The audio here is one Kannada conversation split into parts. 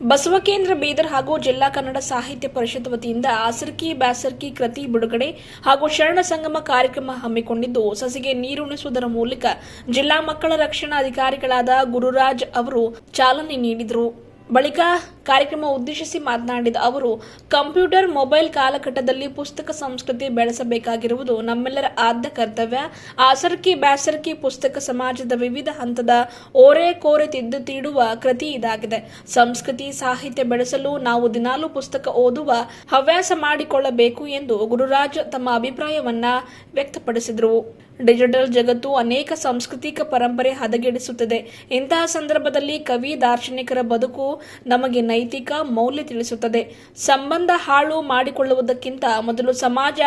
ಬಸವಕೇಂದ್ರ ಬೀದರ್ ಹಾಗೂ ಜಿಲ್ಲಾ ಕನ್ನಡ ಸಾಹಿತ್ಯ ಪರಿಷತ್ ವತಿಯಿಂದ ಆಸರ್ಕಿ ಬ್ಯಾಸರ್ಕಿ ಕೃತಿ ಬಿಡುಗಡೆ ಹಾಗೂ ಶರಣ ಸಂಗಮ ಕಾರ್ಯಕ್ರಮ ಹಮ್ಮಿಕೊಂಡಿದ್ದು, ಸಸಿಗೆ ನೀರುಣಿಸುವುದರ ಮೂಲಕ ಜಿಲ್ಲಾ ಮಕ್ಕಳ ರಕ್ಷಣಾ ಅಧಿಕಾರಿಗಳಾದ ಗುರುರಾಜ್ ಅವರು ಚಾಲನೆ ನೀಡಿದರು. ಬಳಿಕ ಕಾರ್ಯಕ್ರಮ ಉದ್ದೇಶಿಸಿ ಮಾತನಾಡಿದ ಅವರು, ಕಂಪ್ಯೂಟರ್, ಮೊಬೈಲ್ ಕಾಲಘಟ್ಟದಲ್ಲಿ ಪುಸ್ತಕ ಸಂಸ್ಕೃತಿ ಬೆಳೆಸಬೇಕಾಗಿರುವುದು ನಮ್ಮೆಲ್ಲರ ಆದ್ಯ ಕರ್ತವ್ಯ. ಆಸರ್ಕಿ ಬ್ಯಾಸರ್ಕಿ ಪುಸ್ತಕ ಸಮಾಜದ ವಿವಿಧ ಹಂತದ ಓರೆ ಕೋರೆ ತಿದ್ದು ತೀಡುವ ಕೃತಿ ಇದಾಗಿದೆ. ಸಂಸ್ಕೃತಿ, ಸಾಹಿತ್ಯ ಬೆಳೆಸಲು ನಾವು ದಿನಾಲೂ ಪುಸ್ತಕ ಓದುವ ಹವ್ಯಾಸ ಮಾಡಿಕೊಳ್ಳಬೇಕು ಎಂದು ಗುರುರಾಜ್ ತಮ್ಮ ಅಭಿಪ್ರಾಯವನ್ನ ವ್ಯಕ್ತಪಡಿಸಿದರು. ಡಿಜಿಟಲ್ ಜಗತ್ತು ಅನೇಕ ಸಾಂಸ್ಕೃತಿಕ ಪರಂಪರೆ ಹದಗೆಡಿಸುತ್ತದೆ. ಇಂತಹ ಸಂದರ್ಭದಲ್ಲಿ ಕವಿ, ದಾರ್ಶನಿಕರ ಬದುಕು ನಮಗೆ ನೈತಿಕ ಮೌಲ್ಯ ತಿಳಿಸುತ್ತದೆ. ಸಂಬಂಧ ಹಾಳು ಮಾಡಿಕೊಳ್ಳುವುದಕ್ಕಿಂತ ಮೊದಲು ಸಮಾಜ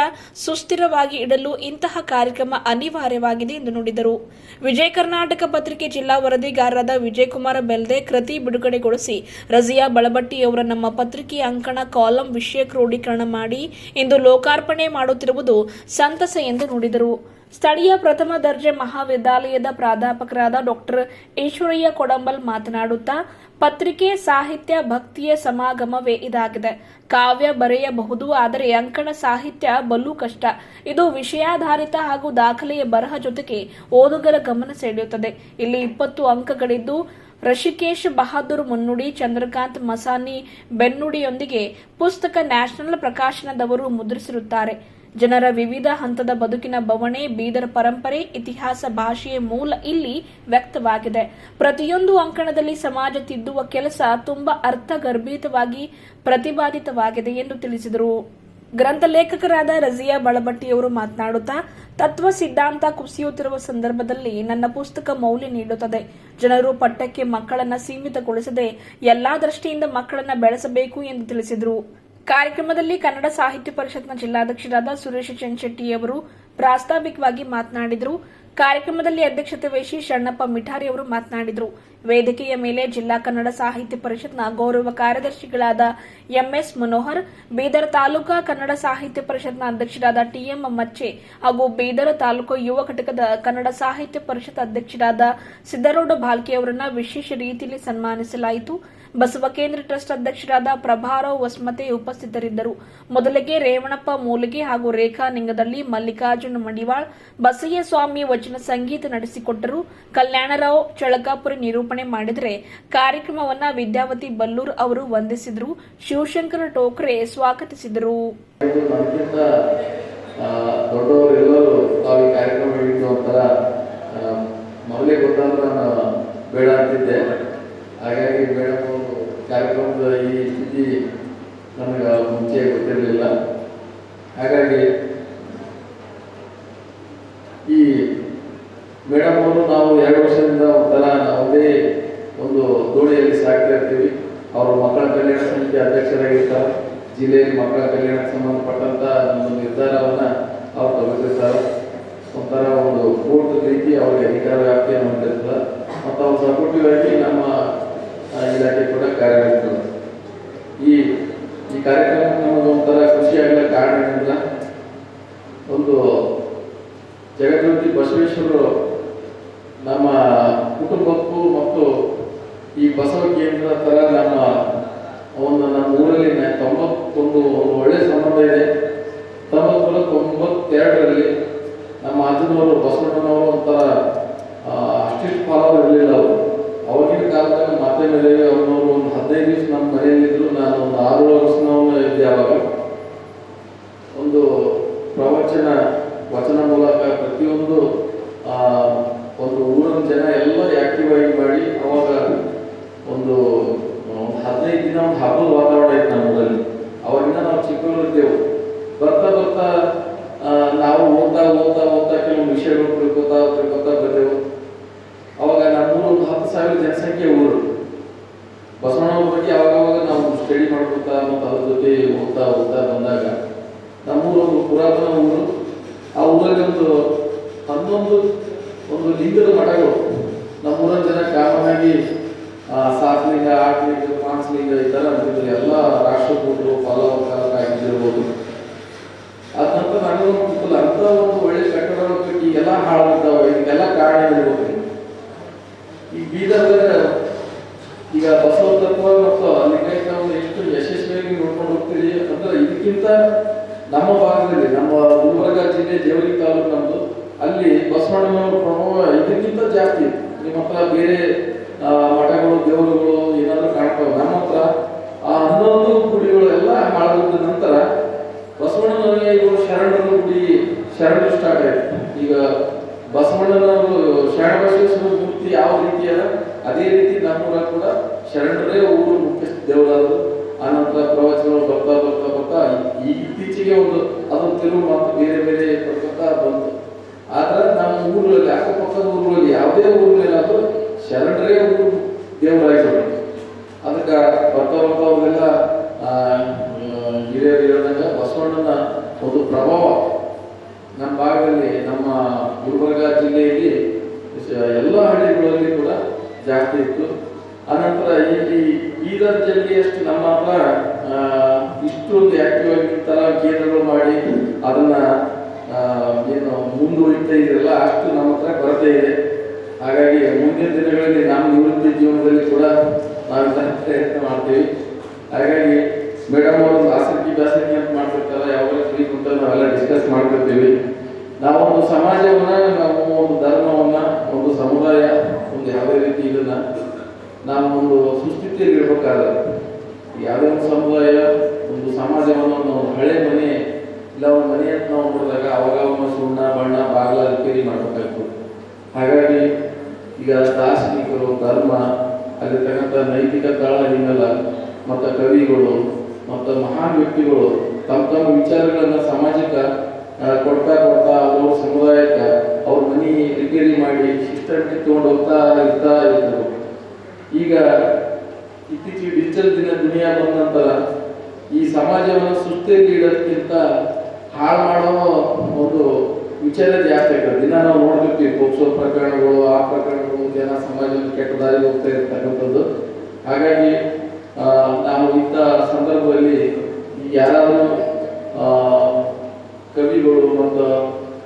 ಸುಸ್ಥಿರವಾಗಿ ಇಡಲು ಇಂತಹ ಕಾರ್ಯಕ್ರಮ ಅನಿವಾರ್ಯವಾಗಿದೆ ಎಂದು ನುಡಿದರು. ವಿಜಯ ಕರ್ನಾಟಕ ಪತ್ರಿಕೆ ಜಿಲ್ಲಾ ವರದಿಗಾರರಾದ ವಿಜಯಕುಮಾರ ಬೆಲ್ದೆ ಕೃತಿ ಬಿಡುಗಡೆಗೊಳಿಸಿ ರಜಿಯಾ ಬಳಬಟ್ಟಿಯವರ ನಮ್ಮ ಪತ್ರಿಕೆಯ ಅಂಕಣ ಕಾಲಂ ವಿಷಯ ಕ್ರೋಢೀಕರಣ ಮಾಡಿ ಇಂದು ಲೋಕಾರ್ಪಣೆ ಮಾಡುತ್ತಿರುವುದು ಸಂತಸ ಎಂದು ನುಡಿದರು. ಸ್ಥಳೀಯ ಪ್ರಥಮ ದರ್ಜೆ ಮಹಾವಿದ್ಯಾಲಯದ ಪ್ರಾಧ್ಯಾಪಕರಾದ ಡಾಕ್ಟರ್ ಈಶ್ವರಯ್ಯ ಕೊಡಂಬಲ್ ಮಾತನಾಡುತ್ತಾ, ಪತ್ರಿಕೆ ಸಾಹಿತ್ಯ ಭಕ್ತಿಯ ಸಮಾಗಮವೇ ಇದಾಗಿದೆ. ಕಾವ್ಯ ಬರೆಯಬಹುದು, ಆದರೆ ಅಂಕಣ ಸಾಹಿತ್ಯ ಬಲು ಕಷ್ಟ. ಇದು ವಿಷಯಾಧಾರಿತ ಹಾಗೂ ದಾಖಲೆಯ ಬರಹ ಜೊತೆಗೆ ಓದುಗರ ಗಮನ ಸೆಳೆಯುತ್ತದೆ. ಇಲ್ಲಿ ಇಪ್ಪತ್ತು ಅಂಕಗಳಿದ್ದು, ಋಷಿಕೇಶ್ ಬಹಾದೂರ್ ಮುನ್ನುಡಿ, ಚಂದ್ರಕಾಂತ್ ಮಸಾನಿ ಬೆನ್ನುಡಿಯೊಂದಿಗೆ ಪುಸ್ತಕ ನ್ಯಾಷನಲ್ ಪ್ರಕಾಶನದವರು ಮುದ್ರಿಸಿರುತ್ತಾರೆ. ಜನರ ವಿವಿಧ ಹಂತದ ಬದುಕಿನ ಬವಣೆ, ಬೀದರ್ ಪರಂಪರೆ, ಇತಿಹಾಸ, ಭಾಷೆಯ ಮೂಲ ಇಲ್ಲಿ ವ್ಯಕ್ತವಾಗಿದೆ. ಪ್ರತಿಯೊಂದು ಅಂಕಣದಲ್ಲಿ ಸಮಾಜ ತಿದ್ದುವ ಕೆಲಸ ತುಂಬಾ ಅರ್ಥಗರ್ಭಿತವಾಗಿ ಪ್ರತಿಪಾದಿತವಾಗಿದೆ ಎಂದು ತಿಳಿಸಿದರು. ಗ್ರಂಥ ಲೇಖಕರಾದ ರಜಿಯಾ ಬಳಬಟ್ಟಿಯವರು ಮಾತನಾಡುತ್ತಾ, ತತ್ವ ಸಿದ್ಧಾಂತ ಕುಸಿಯುತ್ತಿರುವ ಸಂದರ್ಭದಲ್ಲಿ ನನ್ನ ಪುಸ್ತಕ ಮೌಲ್ಯ ನೀಡುತ್ತದೆ. ಜನರು ಪಠ್ಯಕ್ಕೆ ಮಕ್ಕಳನ್ನ ಸೀಮಿತಗೊಳಿಸದೆ ಎಲ್ಲಾ ದೃಷ್ಟಿಯಿಂದ ಮಕ್ಕಳನ್ನ ಬೆಳೆಸಬೇಕು ಎಂದು ತಿಳಿಸಿದರು. ಕಾರ್ಯಕ್ರಮದಲ್ಲಿ ಕನ್ನಡ ಸಾಹಿತ್ಯ ಪರಿಷತ್ನ ಜಿಲ್ಲಾಧ್ಯಕ್ಷರಾದ ಸುರೇಶ್ ಚಂಚೆಟ್ಟಿಯವರು ಪ್ರಾಸ್ತಾವಿಕವಾಗಿ ಮಾತನಾಡಿದರು. ಕಾರ್ಯಕ್ರಮದಲ್ಲಿ ಅಧ್ಯಕ್ಷತೆ ವಹಿಸಿ ಶಣ್ಣಪ್ಪ ಮಿಠಾರಿ ಅವರು ಮಾತನಾಡಿದರು. ವೇದಿಕೆಯ ಮೇಲೆ ಜಿಲ್ಲಾ ಕನ್ನಡ ಸಾಹಿತ್ಯ ಪರಿಷತ್ನ ಗೌರವ ಕಾರ್ಯದರ್ಶಿಗಳಾದ ಎಂಎಸ್ ಮನೋಹರ್, ಬೀದರ್ ತಾಲೂಕಾ ಕನ್ನಡ ಸಾಹಿತ್ಯ ಪರಿಷತ್ನ ಅಧ್ಯಕ್ಷರಾದ ಟಿಎಂ ಮಚ್ಚೆ ಹಾಗೂ ಬೀದರ್ ತಾಲೂಕು ಯುವ ಘಟಕದ ಕನ್ನಡ ಸಾಹಿತ್ಯ ಪರಿಷತ್ ಅಧ್ಯಕ್ಷರಾದ ಸಿದ್ದರೋಡ ಭಾಲ್ಕಿ ಅವರನ್ನು ವಿಶೇಷ ರೀತಿಯಲ್ಲಿ ಸನ್ಮಾನಿಸಲಾಯಿತು. ಬಸವಕೇಂದ್ರ ಟ್ರಸ್ಟ್ ಅಧ್ಯಕ್ಷರಾದ ಪ್ರಭಾರಾವ್ ವಸ್ಮತೆ ಉಪಸ್ಥಿತರಿದ್ದರು. ಮೊದಲಿಗೆ ರೇವಣಪ್ಪ ಮೂಲಿಗೆ ಹಾಗೂ ರೇಖಾ ನಿಂಗದಲ್ಲಿ ಮಲ್ಲಿಕಾರ್ಜುನ ಮಡಿವಾಳ್, ಬಸಯ್ಯ ಸ್ವಾಮಿ ವಚನ ಸಂಗೀತ ನಡೆಸಿಕೊಟ್ಟರು. ಕಲ್ಯಾಣರಾವ್ ಚಳಕಾಪುರಿ ನಿರೂಪಣೆ ಮಾಡಿದರೆ ಕಾರ್ಯಕ್ರಮವನ್ನು ವಿದ್ಯಾವತಿ ಬಲ್ಲೂರ್ ಅವರು ವಂದಿಸಿದರು. ಶಿವಶಂಕರ ಟೋಕ್ರೆ ಸ್ವಾಗತಿಸಿದರು. ದೊಡ್ಡವರೆಲ್ಲರೂ ತಾವು ಈ ಕಾರ್ಯಕ್ರಮ ಆ, ಮೊದಲೇ ಗೊತ್ತಾದ್ರೆ ನಾನು ಬೇಡ ಅಂತಿದ್ದೆ ಹಾಗಾಗಿ ಮೇಡಮ್ ಅವರು ಕಾರ್ಯಕ್ರಮದ ಈ ಸ್ಥಿತಿ ನಮಗೆ ಮುಂಚೆ ಗೊತ್ತಿರಲಿಲ್ಲ ಹಾಗಾಗಿ ಈ ಮೇಡಮ್ ಅವರು ನಾವು ಎರಡು ವರ್ಷದಿಂದ ಒಂಥರ ಒಂದೇ ಒಂದು ದೋಣಿಯಲ್ಲಿ ಸಾಗ್ತಾ ಇರ್ತೀವಿ ಅವರು ಮಕ್ಕಳ ಕಲ್ಯಾಣ ಸಮಿತಿ ಅಧ್ಯಕ್ಷರಾಗಿರ್ತಾರೆ ಜಿಲ್ಲೆಯಲ್ಲಿ ಮಕ್ಕಳ ಕಲ್ಯಾಣಕ್ಕೆ ಸಂಬಂಧಪಟ್ಟಂತ ಒಂದು ನಿರ್ಧಾರವನ್ನ ಅವ್ರು ತಗೋತಿರ್ತಾರೆ ಒಂಥರ ಒಂದು ಕೋರ್ಟ್ ರೀತಿ ಅವರಿಗೆ ಅಧಿಕಾರ ವ್ಯಾಪ್ತಿಯನ್ನು ಹೊಂದಿರ್ತದೆ ಮತ್ತು ಅವ್ರು ಸಪೋರ್ಟಿವ್ ಆಗಿ ನಮ್ಮ ಆ, ಇಲಾಖೆ ಕೂಡ ಕಾರ್ಯನಿರ್ವಹಿಸ್ತದೆ ಈ ಈ ಕಾರ್ಯಕ್ರಮ ನಮಗೆ ಒಂಥರ ಖುಷಿಯಾಗಲ್ಲ ಕಾರಣ ಏನಿಲ್ಲ ಒಂದು ಜಗಜ್ಯೋತಿ ಬಸವೇಶ್ವರರು ನಮ್ಮ ಕುಟುಂಬಕ್ಕೂ ಮತ್ತು ಈ ಬಸವ ಕೇಂದ್ರ ತರ ನಮ್ಮ ಒಂದು ನಮ್ಮ ಊರಲ್ಲಿ ತೊಂಬತ್ತೊಂದು ಒಂದು ಒಳ್ಳೆ ಸಂಬಂಧ ಇದೆ. ತೊಂಬತ್ತರ ತೊಂಬತ್ತೆರಡರಲ್ಲಿ ನಮ್ಮ ಅಜ್ಜನವರು ಬಸವಣ್ಣನವರು ಒಂಥರ ಅಷ್ಟಿಷ್ಟು ಫಾಲೋವರ್ ಇರಲಿಲ್ಲ ಅವರು. ಅವಾಗಿನ ಕಾಲದಾಗ ಮತ್ತೆ ಮೇಲೆ ಅವ್ರನ್ನವರು ಒಂದು ಹದಿನೈದು ದಿವಸ ನಮ್ಮ ಮನೆಯಲ್ಲಿದ್ದರು ನಾನು ಒಂದು ಆರು ವರ್ಷನವನು ಇದ್ದೆ ಅವಾಗ ಒಂದು ಪ್ರವಚನ, ವಚನ ಮೂಲಕ ಪ್ರತಿಯೊಂದು ಒಂದು ಊರಿನ ಜನ ಎಲ್ಲ ಆಕ್ಟಿವ್ ಆಗಿ ಮಾಡಿ ಅವಾಗ ಒಂದು ಹದಿನೈದು ದಿನ ಒಂದು ಹಬ್ಬದ ವಾತಾವರಣ ಇತ್ತು ನಮ್ಮ ಊರಲ್ಲಿ. ಅವಾಗಿಂದ ನಾವು ಚಿಕ್ಕವರಿದ್ದೆವು ಬರ್ತಾ ಬರ್ತಾ ನಾವು ಓದ್ತಾ ಓದ್ತಾ ಓದ್ತಾ ಕೆಲವು ವಿಷಯಗಳು ತಿಳ್ಕೊತಾ ತಿಳ್ಕೊತಾ ಬಂದೆವು. ಅವಾಗ ನಮ್ಮೂರು ಒಂದು ಹತ್ತು ಸಾವಿರ ಜನಸಂಖ್ಯೆ ಊರು. ಬಸವಣ್ಣವ್ರ ಬಗ್ಗೆ ಅವಾಗ ಅವಾಗ ನಾವು ಸ್ಟಡಿ ಮಾಡ್ಕೊತಾ ಮತ್ತು ಅದ್ರ ಜೊತೆ ಓದ್ತಾ ಓದ್ತಾ ಬಂದಾಗ ನಮ್ಮೂರು ಒಂದು ಪುರಾತನ ಊರು. ಆ ಊರಲ್ಲಿ ಒಂದು ಹನ್ನೊಂದು, ಒಂದು ಲಿಂಗದ ಮಠಗಳು. ನಮ್ಮೂರ ಜನ ಕಾಮನ್ ಆಗಿ ಸಾತ್ಲಿಂಗ ಆಟ್ಲಿಂಗ ಪಾಂಚಲಿಂಗ ಈ ಥರ ಅಂತಿದ್ರು. ಎಲ್ಲ ರಾಷ್ಟ್ರಕೂಟರು ಫಲವಕಾರಕ ಆಗಿರ್ಬೋದು. ಅದ ನಂತರ ನನಗೂ ಗೊತ್ತಿಲ್ಲ ಅಂತ ಒಂದು ಒಳ್ಳೆ ಕಟ್ಟಡ ಕಟ್ಟಿ ಎಲ್ಲ ಹಾಳಾಗಿದ್ದಾವೆ ಇದಕ್ಕೆಲ್ಲ ಇರ್ಬೋದು ಈ ಬೀದರ್ದಾಗ ಈಗ ಬಸವ ತತ್ವ ಮತ್ತು ಲಿಂಗಾಯತ ಎಷ್ಟು ಯಶಸ್ವಿಯಾಗಿ ನೋಡ್ಕೊಂಡು ಹೋಗ್ತೀರಿ ಅಂದ್ರೆ ಇದಕ್ಕಿಂತ ನಮ್ಮ ಭಾಗದಲ್ಲಿ, ನಮ್ಮ ಗುಲ್ಬರ್ಗ ಜಿಲ್ಲೆ ದೇವರಿ ತಾಲೂಕು ನಮ್ಮದು ಅಲ್ಲಿ ಬಸವಣ್ಣನವರ ಪ್ರಭಾವ ಇದಕ್ಕಿಂತ ಜಾಸ್ತಿ. ನಿಮ್ಮ ಹತ್ರ ಬೇರೆ ಮಠಗಳು, ದೇವರುಗಳು ಏನಾದರೂ ಕಾಣ್ತಾವೆ. ನಮ್ಮ ಹತ್ರ ಆ ಹನ್ನೊಂದು ಗುಡಿಗಳೆಲ್ಲ ಹಾಳಾದ ನಂತರ ಬಸವಣ್ಣನವರಿಗೆ ಇವರು ಶರಣರ ಗುಡಿ, ಶರಣರು ಸ್ಟಾರ್ಟ್ ಆಯ್ತು. ಈಗ ಬಸವಣ್ಣನವರು ಶರಣ ಬಸವೇಶ್ವರ ಮೂರ್ತಿ ಯಾವ ರೀತಿ ಅದ? ಅದೇ ರೀತಿ ನಮ್ಮೂರ ಕೂಡ ಶರಣರೇ ಊರು ಮುಖ್ಯ ದೇವರಾದರು ಆನಂತರ ಪ್ರವಚನಗಳು ಬರ್ತಾ ಬರ್ತಾ ಬರ್ತಾ ಈ ಇತ್ತೀಚೆಗೆ ಒಂದು ಅದೊಂದು ತಿರುವು ಮಾತು ಬೇರೆ ಬೇರೆ ಬರ್ತಾ ಬಂತು. ಆದ್ರೆ ನಮ್ಮ ಊರಲ್ಲಿ ಅಕ್ಕಪಕ್ಕದ ಊರಲ್ಲಿ ಯಾವುದೇ ಊರಲ್ಲಾದ್ರೂ ಶರಣರೇ ಊರು ದೇವರಾಗಿ ಅದಕ್ಕೆ ಬರ್ತಾ ಬರ್ತಾ ಅವರೆಲ್ಲ ಹಿರಿಯರು ಹೇಳಿದಂಗೆ ಬಸವಣ್ಣನ ಒಂದು ಪ್ರಭಾವ. ನಮ್ಮ ಭಾಗದಲ್ಲಿ, ನಮ್ಮ ಗುಲ್ಬರ್ಗ ಜಿಲ್ಲೆಯಲ್ಲಿ ಎಲ್ಲ ಹಳ್ಳಿಗಳಲ್ಲಿ ಕೂಡ ಜಾಸ್ತಿ ಇತ್ತು. ಅನಂತರ ಇಲ್ಲಿ ಬೀದರ್ ಜಿಲ್ಲೆಯಷ್ಟು ನಮ್ಮ ಹತ್ರ ಇಷ್ಟೊಂದು ಆಕ್ಟಿವ್ ಆಗಿ ಈ ಕೇಂದ್ರಗಳು ಮಾಡಿ ಅದನ್ನ ಏನು, ಮುಂದುವರಿತಾ ಇದೆಯಲ್ಲ, ಅಷ್ಟು ನಮ್ಮ ಹತ್ರ ಕೊರತೆ ಇದೆ. ಹಾಗಾಗಿ ಮುಂದಿನ ದಿನಗಳಲ್ಲಿ ನಮ್ಮ ನಿವೃತ್ತಿ ಜೀವನದಲ್ಲಿ ಕೂಡ ನಾವು ಇದನ್ನ ಪ್ರಯತ್ನ ಮಾಡ್ತೀವಿ. ಹಾಗಾಗಿ ಮೇಡಮ್ ಅವರು ಆಸಕ್ತಿ ಬ್ಯಾಸಕ್ತಿ ಅಂತ ಮಾಡ್ತಿರ್ತಾರೆ ಯಾವಾಗಲೂ ಫ್ರೀ ಕುಂತ ನಾವೆಲ್ಲ ಡಿಸ್ಕಸ್ ಮಾಡ್ತಿರ್ತೀವಿ. ನಾವೊಂದು ಸಮಾಜವನ್ನು, ನಾವು ಒಂದು ಧರ್ಮವನ್ನ, ಒಂದು ಸಮುದಾಯ, ಒಂದು ಯಾವುದೇ ರೀತಿ ಇದನ್ನು ನಾವು ಒಂದು ಸುಸ್ಥಿತಿಯಲ್ಲಿ ಇರ್ಬೇಕಾದ್ರೆ, ಯಾವುದೇ ಒಂದು ಸಮುದಾಯ ಒಂದು ಸಮಾಜವನ್ನು ನಾವು ಹಳೆ ಮನೆ ನಾವು ನೋಡಿದಾಗ ಅವಾಗ ಒಮ್ಮೆ ಸುಣ್ಣ, ಬಣ್ಣ, ಬಾಗಿಲ ರಿಪೇರಿ ಮಾಡಬೇಕಾಯ್ತು ಹಾಗಾಗಿ ಈಗ ದಾರ್ಶನಿಕರು, ಧರ್ಮ, ಅಲ್ಲಿರ್ತಕ್ಕಂಥ ನೈತಿಕ ತಾಳ ಹಿನ್ನೆಲೆ ಮತ್ತು ಕವಿಗಳು, ಮತ್ತು ಮಹಾನ್ ವ್ಯಕ್ತಿಗಳು ತಮ್ಮ ತಮ್ಮ ವಿಚಾರಗಳನ್ನು ಸಮಾಜಕ್ಕೆ ಕೊಡ್ತಾ ಕೊಡ್ತಾ ಅವ್ರ ಸಮುದಾಯಕ್ಕೆ ಅವ್ರ ಮನೆ ರಿಪೇರಿ ಮಾಡಿ ಶಿಸ್ತಕ್ಕೆ ತಗೊಂಡು ಹೋಗ್ತಾ ಇರ್ತಾ ಇದ್ದರು. ಈಗ ಇತ್ತೀಚೆಗೆ ಡಿಜಿಟಲ್ ದಿನ ದುನಿಯಾ ಬಂದ ನಂತರ ಈ ಸಮಾಜವನ್ನು ಸುಸ್ಥಿತಿಯಲ್ಲಿ ಇಡೋದಕ್ಕಿಂತ ಹಾಳು ಮಾಡೋ ಒಂದು ವಿಚಾರ ಜಾಸ್ತಿ ಆಗ್ತದೆ ದಿನ ನಾವು ನೋಡ್ತಿರ್ತೀವಿ ಪೋಕ್ಸೋ ಪ್ರಕರಣಗಳು, ಆ ಪ್ರಕರಣಗಳು ಜನ ಸಮಾಜದಲ್ಲಿ ಕೆಟ್ಟ ದಾರಿಗೆ ಹೋಗ್ತಾ ಇರ್ತಕ್ಕಂಥದ್ದು. ಹಾಗಾಗಿ ನಾವು ಇಂಥ ಸಂದರ್ಭದಲ್ಲಿ ಯಾರಾದರೂ ಕವಿಗಳು ಮತ್ತು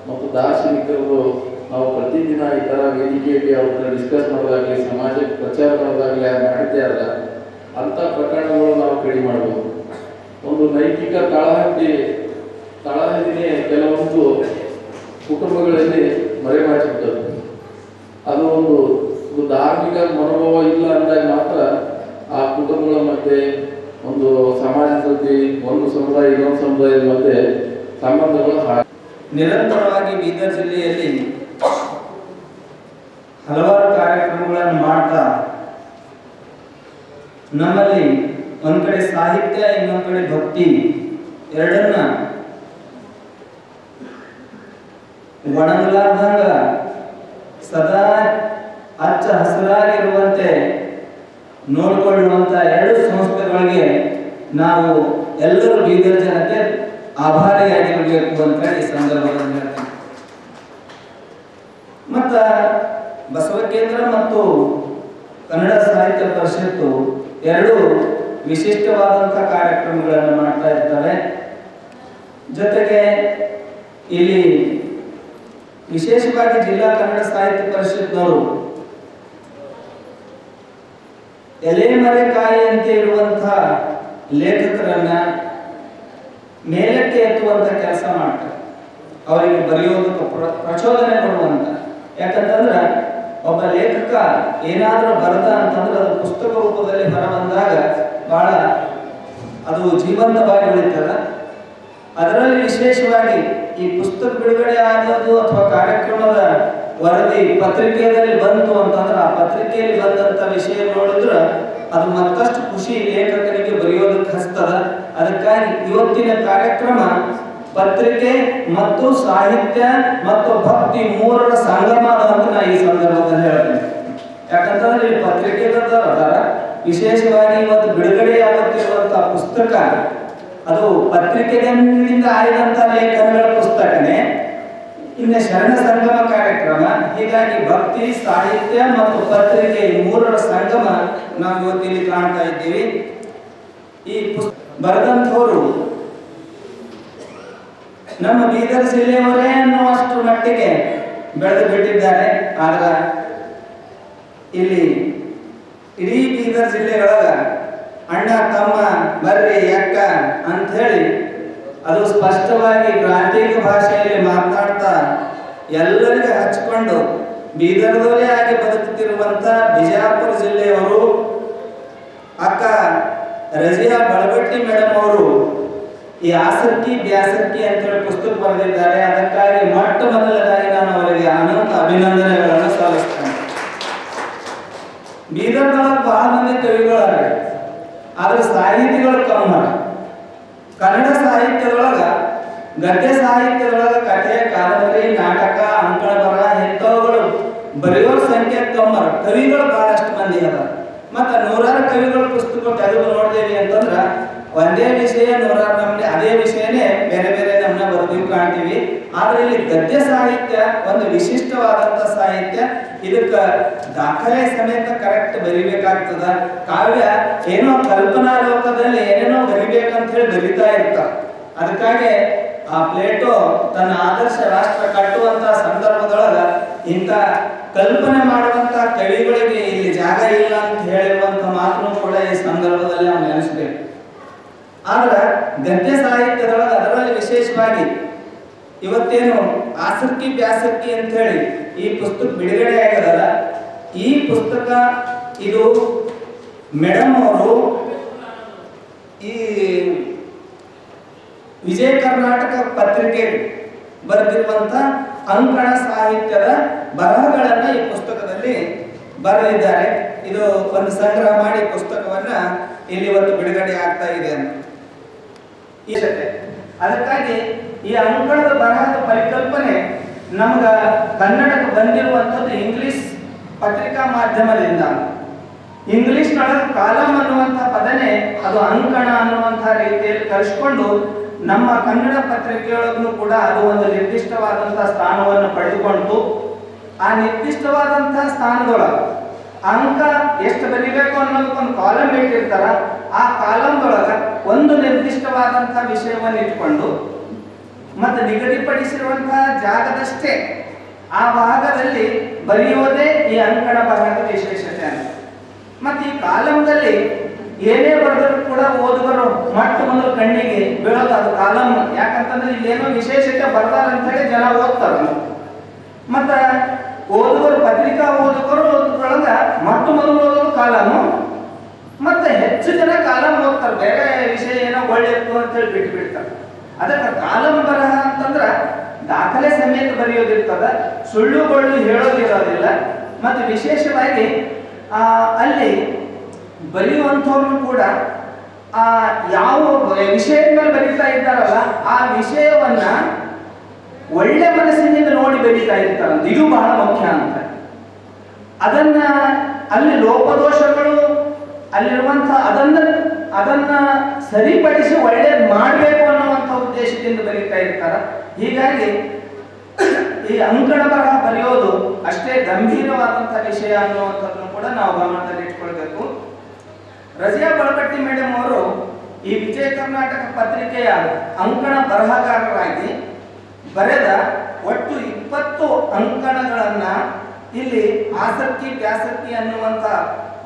ಮತ್ತು ದಾರ್ಶನಿಕರು ನಾವು ಪ್ರತಿದಿನ ಈ ಥರ ವೇದಿಕೆಯಲ್ಲಿ ಅವ್ರನ್ನ ಡಿಸ್ಕಸ್ ಮಾಡೋದಾಗಲಿ, ಸಮಾಜಕ್ಕೆ ಪ್ರಚಾರ ಮಾಡೋದಾಗಲಿ ಮಾಡಿದ್ದೇ ಅಲ್ಲ, ಅಂಥ ಪ್ರಕರಣಗಳು ನಾವು ಕಡಿಮೆ ಮಾಡ್ಬೋದು. ಒಂದು ನೈತಿಕ ತಳಹಂದಿ ತಳಹಂದಿನೇ ಕೆಲವೊಂದು ಕುಟುಂಬಗಳಲ್ಲಿ ಮರೆಮಾಚಿರ್ತದೆ ಅದು ಒಂದು ಧಾರ್ಮಿಕ ಮನೋಭಾವ ಇಲ್ಲ ಅಂದಾಗ ಮಾತ್ರ ಆ ಕುಟುಂಬಗಳ ಮಧ್ಯೆ ಒಂದು ಸಮಾಜದಲ್ಲಿ ಒಂದು ಸಮುದಾಯ, ಇನ್ನೊಂದು ಸಮುದಾಯದ ಮಧ್ಯೆ ಸಂಬಂಧಗಳು ನಿರಂತರವಾಗಿ ಬೀದರ್ ಜಿಲ್ಲೆಯಲ್ಲಿ ಹಲವಾರು ಕಾರ್ಯಕ್ರಮಗಳನ್ನು ಮಾಡ್ತಾ ನಮ್ಮಲ್ಲಿ ಒಂದ್ ಕಡೆ ಸಾಹಿತ್ಯ, ಇನ್ನೊಂದ್ ಕಡೆ ಭಕ್ತಿ ಎರಡನ್ನ ಒಣಗಲಾರ್ದಂಗ ಸದಾ ಹಚ್ಚ ಹಸಿರಾಗಿರುವಂತೆ ನೋಡಿಕೊಳ್ಳುವಂತ ಎರಡು ಸಂಸ್ಥೆಗಳಿಗೆ ನಾವು ಎಲ್ಲರೂ ಬೀದರ್ ಜನತೆ ಆಭಾರಿಯಾಗಿರಬೇಕು ಅಂತ ಈ ಸಂದರ್ಭದಲ್ಲಿ ಮತ್ತ ಬಸವ ಕೇಂದ್ರ ಮತ್ತು ಕನ್ನಡ ಸಾಹಿತ್ಯ ಪರಿಷತ್ತು ಎರಡು ವಿಶಿಷ್ಟವಾದಂತಹ ಕಾರ್ಯಕ್ರಮಗಳನ್ನು ಮಾಡ್ತಾ ಇರ್ತಾರೆ. ಜೊತೆಗೆ ಇಲ್ಲಿ ವಿಶೇಷವಾಗಿ ಜಿಲ್ಲಾ ಕನ್ನಡ ಸಾಹಿತ್ಯ ಪರಿಷತ್ನವರು ಅಂತ ಇರುವಂತಹ ಲೇಖಕರನ್ನ ಮೇಲಕ್ಕೆ ಎತ್ತುವಂತ ಕೆಲಸ ಮಾಡ್ತಾರೆ. ಅವರಿಗೆ ಬರೆಯೋದಕ್ಕೆ ಪ್ರ- ಪ್ರಚೋದನೆ ಕೊಡುವಂತ. ಯಾಕಂತಂದ್ರೆ ಒಬ್ಬ ಲೇಖಕ ಏನಾದರೂ ಬರೆದ ಅಂತಂದ್ರೆ ಅದು ಪುಸ್ತಕ ರೂಪದಲ್ಲಿ ಬರ ಬಂದಾಗ ಬಹಳ ಅದು ಜೀವಂತವಾಗಿ ಉಳಿತದ. ಅದರಲ್ಲಿ ವಿಶೇಷವಾಗಿ ಈ ಪುಸ್ತಕ ಬಿಡುಗಡೆ ಆಗೋದು ಅಥವಾ ಕಾರ್ಯಕ್ರಮದ ವರದಿ ಪತ್ರಿಕೆಯಲ್ಲಿ ಬಂತು ಅಂತಂದ್ರೆ ಆ ಪತ್ರಿಕೆಯಲ್ಲಿ ಬಂದಂತ ವಿಷಯ ನೋಡಿದ್ರೆ ಅದು ಮತ್ತಷ್ಟು ಖುಷಿ ಲೇಖಕರಿಗೆ ಬರೆಯೋದಕ್ಕೆ ಹಸ್ತದ. ಅದಕ್ಕಾಗಿ ಇವತ್ತಿನ ಕಾರ್ಯಕ್ರಮ ಪತ್ರಿಕೆ ಮತ್ತು ಸಾಹಿತ್ಯ ಮತ್ತು ಭಕ್ತಿ ಮೂರರ ಸಂಗಮ ಅಂತ ನಾ ಈ ಸಂದರ್ಭದಲ್ಲಿ ಹೇಳ್ತೇನೆ. ಯಾಕಂತಂದ್ರೆ ಪತ್ರಿಕೆ ಪತ್ರಿಕೆದವರು ಅದಾರ ವಿಶೇಷವಾಗಿ ಇವತ್ತು ಬಿಡುಗಡೆಯಾಗುತ್ತಿರುವಂತಹ ಪುಸ್ತಕ ಅದು ಪತ್ರಿಕೆಗಳಿಂದ ಆಯ್ದಂತ ಲೇಖನಗಳ ಪುಸ್ತಕನೇ. ಇನ್ನು ಶರಣ ಸಂಗಮ ಕಾರ್ಯಕ್ರಮ, ಹೀಗಾಗಿ ಭಕ್ತಿ, ಸಾಹಿತ್ಯ ಮತ್ತು ಪತ್ರಿಕೆ ಮೂರರ ಸಂಗಮ ನಾವು ಇವತ್ತಿಲ್ಲಿ ಕಾಣ್ತಾ ಇದ್ದೀವಿ. ಈ ಪುಸ್ತಕ ಬರೆದಂಥವರು ನಮ್ಮ ಬೀದರ್ ಜಿಲ್ಲೆಯವರೇ ಅನ್ನುವಷ್ಟು ಮಟ್ಟಿಗೆ ಬೆಳೆದು ಬಿಟ್ಟಿದ್ದಾರೆ. ಆದ್ರೆ ಇಲ್ಲಿ ಇಡೀ ಬೀದರ್ ಜಿಲ್ಲೆಯೊಳಗ ಅಣ್ಣ, ತಮ್ಮ, ಬರ್ರಿ, ಅಕ್ಕ ಅಂತ ಹೇಳಿ ಅದು ಸ್ಪಷ್ಟವಾಗಿ ಪ್ರಾಂತೀಯ ಭಾಷೆಯಲ್ಲಿ ಮಾತನಾಡ್ತಾ ಎಲ್ಲರಿಗೂ ಹಚ್ಕೊಂಡು ಬೀದರ್ದವರೇ ಆಗಿ ಬದುಕುತ್ತಿರುವಂತ ಬಿಜಾಪುರ ಜಿಲ್ಲೆಯವರು, ಅಕ್ಕ ರಜಿಯಾ ಬಳಬಟ್ಟಿ ಮೇಡಮ್ ಅವರು ಈ ಆಸಕ್ತಿ, ಬ್ಯಾಸಕ್ತಿ ಅಂತೇಳಿ ಪುಸ್ತಕ ಬರೆದಿದ್ದಾರೆ. ಅದಕ್ಕಾಗಿ ಮೊಟ್ಟ ಮೊದಲನೇದಾಗಿ ನಾನು ಅವರಿಗೆ ಅನಂತ ಅಭಿನಂದನೆಗಳನ್ನು ಸಲ್ಲಿಸ್ತೇನೆ. ಬೀದರ್ದೊಳಗೆ ಬಹಳ ಮಂದಿ ಕವಿಗಳಾರೆ ಆದ್ರೆ ಸಾಹಿತಿಗಳು ಕಮ್ಮ ಕನ್ನಡ ಸಾಹಿತ್ಯದೊಳಗ, ಗದ್ಯ ಸಾಹಿತ್ಯದೊಳಗ ಕಥೆ, ಕಾದಂಬರಿ, ನಾಟಕ, ಅಂಕಣ ಬರಹ ಇಂಥವುಗಳು ಬರೆಯೋರ ಸಂಖ್ಯೆ ಕಮ್ಮರ ಕವಿಗಳು ಬಹಳಷ್ಟು ಮಂದಿ ಅದ ಮತ್ತ ನೂರಾರು ಕವಿಗಳ ಪುಸ್ತಕ ತೆಗೆದು ನೋಡಿದೇವಿ ಅಂತಂದ್ರ ಒಂದೇ ವಿಷಯ ನೂರಾರು ನಮ್ಗೆ ಅದೇ ವಿಷಯನೇ ಬೇರೆ ಬೇರೆ ನಮ್ಮನ್ನ ಬರೆದಿವಿ ಕಾಣ್ತೀವಿ. ಆದ್ರೆ ಇಲ್ಲಿ ಗದ್ಯ ಸಾಹಿತ್ಯ ಒಂದು ವಿಶಿಷ್ಟವಾದಂತ ಸಾಹಿತ್ಯ. ಇದಕ್ಕ ದಾಖಲೆ ಸಮೇತ ಕರೆಕ್ಟ್ ಬರಿಬೇಕಾಗ್ತದ. ಕಾವ್ಯ ಏನೋ ಕಲ್ಪನಾ ಲೋಕದಲ್ಲಿ ಏನೇನೋ ಬರಿಬೇಕಂತ ಹೇಳಿ ಬರಿತಾ ಇರ್ತ. ಅದಕ್ಕಾಗಿ ಆ ಪ್ಲೇಟೋ ತನ್ನ ಆದರ್ಶ ರಾಷ್ಟ್ರ ಕಟ್ಟುವಂತ ಸಂದರ್ಭದೊಳಗ ಇಂಥ ಕಲ್ಪನೆ ಮಾಡುವಂತ ಕವಿಗಳಿಗೆ ಇಲ್ಲಿ ಜಾಗ ಇಲ್ಲ ಅಂತ ಹೇಳಿರುವಂತ ಮಾತನ್ನು ಕೂಡ ಈ ಸಂದರ್ಭದಲ್ಲಿ ನಾವು ನೆನೆಸ್ಬೇಕು ಆದ್ರೆ ಗದ್ಯ ಸಾಹಿತ್ಯದೊಳಗೆ ಅದರಲ್ಲಿ ವಿಶೇಷವಾಗಿ ಇವತ್ತೇನು ಆಸಕ್ತಿ ಬ್ಯಾಸಕ್ತಿ ಅಂತ ಹೇಳಿ ಈ ಪುಸ್ತಕ ಬಿಡುಗಡೆ ಆಗಿರಲ್ಲ ಈ ಪುಸ್ತಕ ಇದು ಮೇಡಮ್ ಅವರು ಈ ವಿಜಯ ಕರ್ನಾಟಕ ಪತ್ರಿಕೆ ಬರೆದಿರುವಂತ ಅಂಕಣ ಸಾಹಿತ್ಯದ ಬರಹಗಳನ್ನ ಈ ಪುಸ್ತಕದಲ್ಲಿ ಬರೆದಿದ್ದಾರೆ. ಇದು ಒಂದು ಸಂಗ್ರಹ ಮಾಡಿ ಪುಸ್ತಕವನ್ನ ಇಲ್ಲಿ ಇವತ್ತು ಬಿಡುಗಡೆ ಆಗ್ತಾ ಇದೆ ಅಂತ. ಅದಕ್ಕಾಗಿ ಈ ಅಂಕಣದ ಬರಹದ ಪರಿಕಲ್ಪನೆ ನಮ್ಗ ಕನ್ನಡಕ್ಕೆ ಬಂದಿರುವಂಥದ್ದು ಇಂಗ್ಲಿಷ್ ಪತ್ರಿಕಾ ಮಾಧ್ಯಮದಿಂದ. ಇಂಗ್ಲಿಷ್ನೊಳಗೆ ಕಾಲಂ ಅನ್ನುವಂಥ ಪದನೆ ಅದು ಅಂಕಣ ಅನ್ನುವಂಥ ರೀತಿಯಲ್ಲಿ ಕಳಿಸ್ಕೊಂಡು ನಮ್ಮ ಕನ್ನಡ ಪತ್ರಿಕೆಯೊಳಗೂ ಕೂಡ ಅದು ಒಂದು ನಿರ್ದಿಷ್ಟವಾದಂತಹ ಸ್ಥಾನವನ್ನು ಪಡೆದುಕೊಂಡು ಆ ನಿರ್ದಿಷ್ಟವಾದಂತಹ ಸ್ಥಾನದೊಳಗೆ ಅಂಕ ಎಷ್ಟು ಬರೀಬೇಕು ಅನ್ನೋದಕ್ಕೊಂದು ಕಾಲಂ ಇಟ್ಟಿರ್ತಾರ. ಆ ಕಾಲಮ್ದೊಳಗ ಒಂದು ನಿರ್ದಿಷ್ಟವಾದಂತಹ ವಿಷಯವನ್ನು ಇಟ್ಕೊಂಡು ಮತ್ತೆ ನಿಗದಿಪಡಿಸಿರುವಂತಹ ಜಾಗದಷ್ಟೇ ಆ ಭಾಗದಲ್ಲಿ ಬರೆಯೋದೇ ಈ ಅಂಕಣ ಬರಹದ ವಿಶೇಷತೆ ಅಂತ. ಮತ್ತೆ ಈ ಕಾಲಂದಲ್ಲಿ ಏನೇ ಬರೆದರೂ ಕೂಡ ಓದುಗರು ಮಟ್ಟ ಮೊದಲು ಕಣ್ಣಿಗೆ ಬೀಳೋದು ಅದು ಕಾಲಂ. ಯಾಕಂತಂದ್ರೆ ಇಲ್ಲೇನೋ ವಿಶೇಷತೆ ಬರ್ದಾರ ಅಂತ ಹೇಳಿ ಜನ ಓದ್ತಾರೆ. ಮತ್ತ ಓದುಗರು, ಪತ್ರಿಕಾ ಓದುಗರು ಓದುಗಳೊಳಗ ಮತ್ತು ಮೊದಲು ಓದೋದು ಕಾಲಮು ಮತ್ತೆ ಹೆಚ್ಚು ಜನ ಕಾಲಂ ಓದ್ತಾರೆ ಬೇರೆ ವಿಷಯ ಏನೋ ಒಳ್ಳೆ ಇತ್ತು ಅಂತ ಹೇಳಿ ಬಿಟ್ಟು ಬಿಡ್ತಾರೆ. ಅದಕ್ಕೆ ಕಾಲಂ ಬರಹ ಅಂತಂದ್ರ ದಾಖಲೆ ಸಮೇತ ಬರೆಯೋದಿರ್ತದ, ಸುಳ್ಳುಗಳು ಹೇಳೋದಿರೋದಿಲ್ಲ. ಮತ್ತು ವಿಶೇಷವಾಗಿ ಅಲ್ಲಿ ಬರೆಯುವಂಥವ್ರು ಕೂಡ, ಆ, ಯಾವ ವಿಷಯದ ಮೇಲೆ ಬರೀತಾ ಇದ್ದಾರಲ್ಲ, ಆ ವಿಷಯವನ್ನ ಒಳ್ಳೆ ಮನಸ್ಸಿನಿಂದ ನೋಡಿ ಬರೀತಾ ಇರ್ತಾರಂತ ಇದು ಬಹಳ ಮುಖ್ಯ ಅಂತ. ಅದನ್ನ ಅಲ್ಲಿ ಲೋಪದೋಷಗಳು ಅಲ್ಲಿರುವಂತ ಅದನ್ನ ಅದನ್ನ ಸರಿಪಡಿಸಿ ಒಳ್ಳೇದ್ ಮಾಡಬೇಕು ಅನ್ನುವಂತ ಉದ್ದೇಶದಿಂದ ಬರೀತಾ ಇರ್ತಾರ. ಹೀಗಾಗಿ ಈ ಅಂಕಣ ಬರಹ ಬರೆಯೋದು ಅಷ್ಟೇ ಗಂಭೀರವಾದಂತಹ ವಿಷಯ ಅನ್ನುವಂಥದ್ದನ್ನು ಕೂಡ ನಾವು ಗಮನದಲ್ಲಿ ಇಟ್ಕೊಳ್ಬೇಕು. ರಜಿಯಾ ಬಳಕಟ್ಟಿ ಮೇಡಮ್ ಅವರು ಈ ವಿಜಯ ಕರ್ನಾಟಕ ಪತ್ರಿಕೆಯ ಅಂಕಣ ಬರಹಗಾರರಾಗಿ ಬರೆದ ಒಟ್ಟು ಇಪ್ಪತ್ತು ಅಂಕಣಗಳನ್ನ ಇಲ್ಲಿ ಆಸಕ್ತಿ ವ್ಯಾಸಕ್ತಿ ಅನ್ನುವಂತ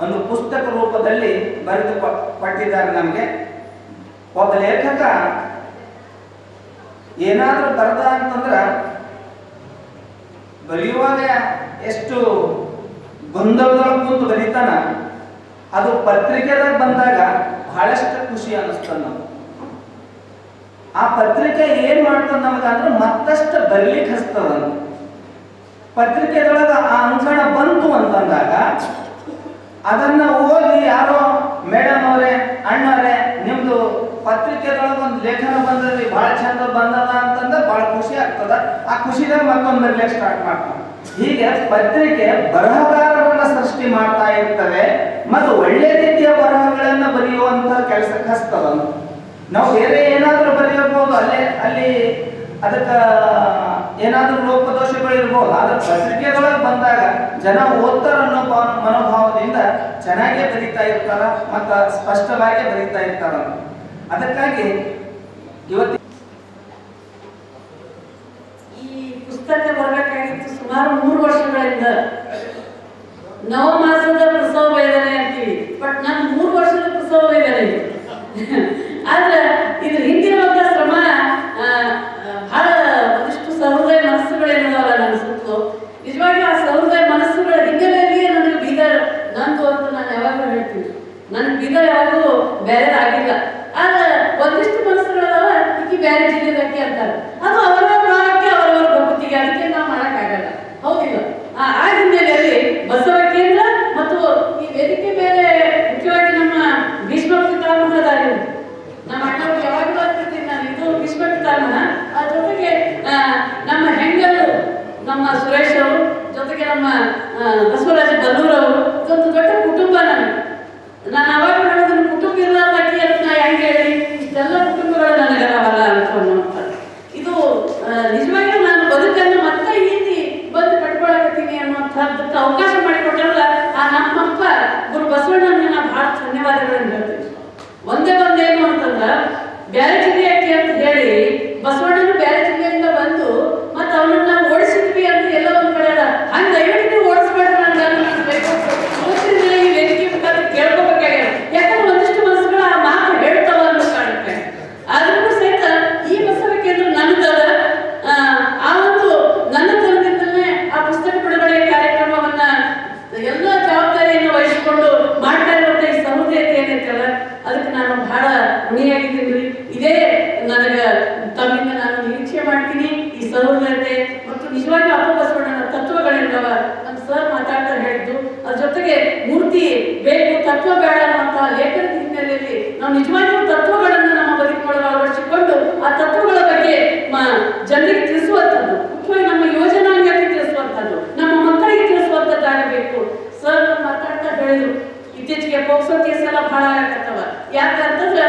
ಒಂದು ಪುಸ್ತಕ ರೂಪದಲ್ಲಿ ಬರೆದು ಕೊಟ್ಟಿದ್ದಾರೆ ನಮಗೆ. ಒಬ್ಬ ಲೇಖಕ ಏನಾದರೂ ಬರೆದ ಅಂತಂದ್ರ ಬರೆಯುವಾಗ ಎಷ್ಟು ಗೊಂದಲದೊಳಗೆ ಕುಂತು ಬರೀತಾನ, ಅದು ಪತ್ರಿಕೆದಾಗ ಬಂದಾಗ ಬಹಳಷ್ಟು ಖುಷಿ ಅನಿಸ್ತದ ನಾವು ಆ ಪತ್ರಿಕೆ ಏನ್ ಮಾಡ್ತದ ನಮಗಂದ್ರೆ ಮತ್ತಷ್ಟು ಬರಲಿಕ್ಕೆ ಹಸ್ತದ ಪತ್ರಿಕೆದೊಳಗ ಆ ಅಂಕಣ ಬಂತು ಅಂತಂದಾಗ ಅದನ್ನ ಓದಿ ಯಾರೋ ಮೇಡಮ್ ಅವರೇ, ಅಣ್ಣವ್ರೆ, ನಿಮ್ದು ಪತ್ರಿಕೆದೊಳಗ ಒಂದು ಲೇಖನ ಬಂದ್ರಿ ಬಹಳ ಚಂದ ಬಂದದ ಅಂತಂದ ಬಹಳ ಖುಷಿ ಆಗ್ತದ. ಆ ಖುಷಿದಾಗ ಮತ್ತೊಂದು ಬರ್ಲಿಕ್ಕೆ ಸ್ಟಾರ್ಟ್ ಮಾಡ್ತಾರೆ. ಹೀಗೆ ಪತ್ರಿಕೆ ಬರಹಗಾರರನ್ನ ಸೃಷ್ಟಿ ಮಾಡ್ತಾ ಇರ್ತವೆ. ಮತ್ತು ಒಳ್ಳೆ ರೀತಿಯ ಬರಹಗಳನ್ನ ಬರೆಯುವಂತ ಕೆಲಸ ಹಸ್ತದ ನಾವು ಬೇರೆ ಏನಾದ್ರೂ ಬರೆಯಬಹುದು, ಅಲ್ಲೇ, ಅಲ್ಲಿ ಅದಕ್ಕ ಏನಾದ್ರೂ ಲೋಪದೋಷಗಳು ಇರ್ಬೋದು. ಆದ್ರೆ ಪತ್ರಿಕೆದೊಳಗೆ ಬಂದಾಗ ಜನ ಓದ್ತಾರ ಅನ್ನೋ ಭಾವ- ಮನೋಭಾವದಿಂದ ಚೆನ್ನಾಗೇ ಬರೀತಾ ಇರ್ತಾರ ಮತ್ತ ಸ್ಪಷ್ಟವಾಗಿ ಬರೀತಾ ಇರ್ತಾರ. ಅದಕ್ಕಾಗಿ ಇವತ್ತು ಈ ಪುಸ್ತಕ ಬರಬೇಕಾಗಿತ್ತು ಸುಮಾರು ಮೂರು ವರ್ಷಗಳಿಂದ. ನವಮಾಸದ ಪ್ರಸವ ವೇದನೆ ಅಂತೀವಿ. ಬಟ್ ನಾನು ಮೂರು ವರ್ಷದ ಪ್ರಸವ ವೇದನೆ. ಆದ್ರೆ ಬೇರೆ ಆಗಿಲ್ಲ ಆದ್ರೆ ಒಂದಿಷ್ಟು ಮನಸ್ಸುಗಳದಾವ ಈಕಿ ಬೇರೆ ಜಿಲ್ಲೆದಾಕಿ ಅಂತಾರೆ ಅದು ಅವರವರ ಭಾಗಕ್ಕೆ ಅವರವರ ಪ್ರಕೃತಿಗೆ ಅದಕ್ಕೆ ನಾವು ಮಾಡೋಕ್ಕಾಗಲ್ಲ. ಹೌದಿಲ್ಲ? ಆ ಹಿನ್ನೆಲೆಯಲ್ಲಿ ಬಸವ ಕೇಂದ್ರ ಮತ್ತು ಈ ವೇದಿಕೆ ಮೇಲೆ ಮುಖ್ಯವಾಗಿ ನಮ್ಮ ಭೀಷ್ಮ ಪಿತಾಮಹದಾರಿ ನಮ್ಮ ಅಣ್ಣ ಯಾವಾಗಲೂ ಅಂತಿರ್ತೀನಿ ನಾನು? ಇದು ಭೀಷ್ಮ ಪಿತಾಮಹ ಆ ಜೊತೆಗೆ ನಮ್ಮ ಹೆಂಗರು ನಮ್ಮ ಸುರೇಶ್ ಅವರು, ಜೊತೆಗೆ ನಮ್ಮ ಬಸವರಾಜ ಬಲ್ಲೂರ್ ಅವರು ಇದೊಂದು ದೊಡ್ಡ ಕುಟುಂಬ ನನಗೆ. ನಾನು ಅವಾಗ ಹೇಳೋದನ್ನ ಕುಟುಂಬ ಇರಲಾರ್ದಕ್ಕೆ ಅದನ್ನ ಹೆಂಗೆ ಹೇಳಿ ಇಷ್ಟೆಲ್ಲ ಕುಟುಂಬಗಳು ನನಗದಾವಲ್ಲ ಅಂತ ಅನ್ನುವಂಥದ್ದು ಇದು ಆ, ನಿಜವಾಗಿಯೂ ನಾನು ಬದುಕನ್ನು ಮತ್ತೆ ಇಲ್ಲಿ ಬಂದು ಕಟ್ಕೊಳಕತ್ತೀನಿ ಅನ್ನುವಂಥದ್ದಕ್ಕೆ ಅವಕಾಶ ಮಾಡಿಕೊಟ್ರಲ್ಲ ಆ ನಮ್ಮಪ್ಪ ಗುರು ಬಸವಣ್ಣನ ನಾನು ಬಹಳ ಧನ್ಯವಾದಗಳನ್ನು ಹೇಳ್ತೀನಿ. ಒಂದೇ ಒಂದೇನು ಅಂತಂದ್ರೆ ಬೇರೆ ಜಿಲ್ಲೆಯಾಕೆ ಅಂತ ಹೇಳಿ ಬಸವಣ್ಣನು ಬೇರೆ ಜಿಲ್ಲೆಯಿಂದ ಬಂದು ಮತ್ತೆ ಅವನನ್ನ ಓಡಿಸಿದ್ವಿ ಅಂತ ಎಲ್ಲ ಒಂದ್ ಕಡೆ ಅದ ಹಂಗ ದಯವಿಟ್ಟು ನೀವು ಓಡಿಸ್ಬೇಡ್ರಿ ನಂಗೆ ಅನ್ನಿಸ್ಬೇಕು ಇವತ್ತಿನ ಈ ವೇದಿಕೆ ಮುಖಾಂತರ ಕೇಳ್ಕೊಬೇಕಾಗ್ಯದ ಯಾಕಂದ್ರೆ ಒಂದಿಷ್ಟು ಮನಸ್ಸುಗಳು ಆ ಮಾತು ಹೇಳ್ತಾವ ಅನ್ನೋ ಕಾರಣಕ್ಕೆ ಆದ್ರೂ ಸಹಿತ ಈ ಬಸವ ಕೇಂದ್ರ ನನ್ನದದ ಆ, ಆ ಒಂದು ನನ್ನ ತನದಿಂದಲೇ ಆ ಪುಸ್ತಕ ಬಿಡುಗಡೆ ಕಾರ್ಯಕ್ರಮವನ್ನ ಎಲ್ಲ ಜವಾಬ್ದಾರಿಯನ್ನು ವಹಿಸಿಕೊಂಡು ಮಾಡ್ತಾ ಇರುವಂತ ಈ ಸಹೃದಯತೆ ಏನೈತಲ್ಲ ಅದಕ್ಕೆ ನಾನು ಬಹಳ ಋಣಿಯಾಗಿದ್ದೀನಿ ಇದೇ ನನಗ ತಮ್ಮಿಂದ ನಾನು ನಿರೀಕ್ಷೆ ಮಾಡ್ತೀನಿ ಈ ಸಹೃದಯತೆ ಮತ್ತು ನಿಜವಾಗಿ ಅಪ್ಪ ಬಸವಣ್ಣನ ತತ್ವಗಳೇನವ ನಮ್ಮ ಸರ್ ಮಾತಾಡ್ತಾ ಹೇಳಿದ್ದು ಅದ್ರ ಜೊತೆಗೆ ಮೂರ್ತಿ ಬೇಕು ತತ್ವ ಬೇಡ ಅನ್ನುವಂತಹ ಲೇಖನದ ಹಿನ್ನೆಲೆಯಲ್ಲಿ ನಾವು ನಿಜವಾಗಿಯೂ ತತ್ವಗಳನ್ನು ನಮ್ಮ ಬದುಕಿನೊಳಗೆ ಅಳವಡಿಸಿಕೊಂಡು ಆ ತತ್ವಗಳ ಬಗ್ಗೆ ಮ- ಜನರಿಗೆ ತಿಳಿಸುವಂಥದ್ದು ಮುಖ್ಯವಾಗಿ ನಮ್ಮ ಯೋಜನಾಂಗಕ್ಕೆ ತಿಳಿಸುವಂಥದ್ದು ನಮ್ಮ ಮಕ್ಕಳಿಗೆ ತಿಳಿಸುವಂಥದ್ದಾಗಬೇಕು ಸರ್ ಮಾತಾಡ್ತಾ ಹೇಳಿದ್ರು ಇತ್ತೀಚೆಗೆ ಪೋಕ್ಸೋ ಕೇಸ್ ಎಲ್ಲ ಬಹಳ ಆಗತ್ತವ ಯಾಕಂತಂದ್ರೆ